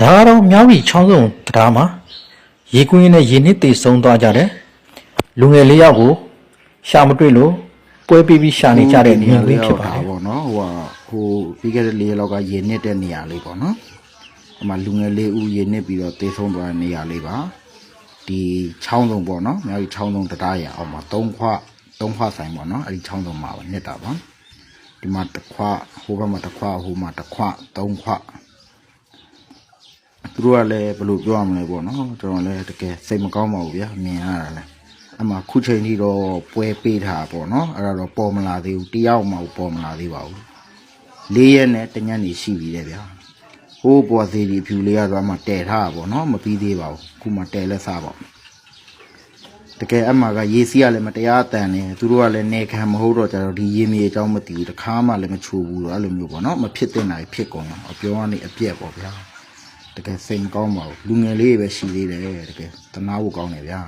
ဒါကတော့မြောက်ရီချောင်းစုံတရားမှာရေကွင်းရင်းနဲ့ရေနစ်တေဆုံးသွားကြတယ်လူငယ်လေးယောက်ကိုရှာမတွေ့လို့ပွဲပြီးပြီးရှာနေကြတဲ့နေရာလေးဖြစ်ပါတယ်ပေါ့နော်ဟိုဟာဟိုပြီးခဲ့တဲ့လေးရက်လောက်ကရေနစ်တဲ့နေရာလေးပေါ့နော်အမှလူငယ်လေးဦးရေနစ်ပြီးတော့တေဆုံးသွားတဲ့နေရာလေးပါဒီချောင်းစုံပေါ့နော်မြောက်ကြီးချောင်းစုံတရားရအောင်မှာ၃ခွ၃ခွဆိုင်ပေါ့နော်အဲ့ဒီချောင်းစုံမှာပါနစ်တာပါဒီမှာတစ်ခွဟိုဘက်မှာတစ်ခွဟိုမှာတစ်ခွ၃ခွ သူတို့ကလည်းဘယ်လိုပြောရမလဲပေါ့နော်ကျွန်တော်လည်းတကယ်စိတ်မကောင်းပါဘူးဗျာမြင်ရတာလည်းအမှခုချိန်ကြီးတော့ပွဲပေးထားတာပေါ့နော်အဲ့ဒါတော့ပေါ်မလာသေးဘူးတယောက်မှပေါ်မလာသေးပါဘူးလေးရက်နဲ့တညက်နေရှိပြီတဲ့ဗျာဟိုးပေါ်သေးဒီဖြူလေးကတော့အမှတဲထားတာပေါ့နော်မပြီးသေးပါဘူးခုမှတဲလက်စားပါတကယ်အမှကရေစီးကလည်းမတရားတန်နေသူတို့ကလည်းနေခံမဟုတ်တော့ကြတော့ဒီရေမြေအကြောင်းမသိဘူးတခါမှလည်းမချိုးဘူးတော့အဲ့လိုမျိုးပေါ့နော်မဖြစ်တဲ့နိုင်ဖြစ်ကုန်တော့အပြောကနေအပြက်ပေါ့ဗျာ တကယ်စိတ်မကောင်းပါဘူးလူငယ်လေးပဲရှိသေးတယ်တကယ်တနာဖို့ကောင်းတယ်ဗျာ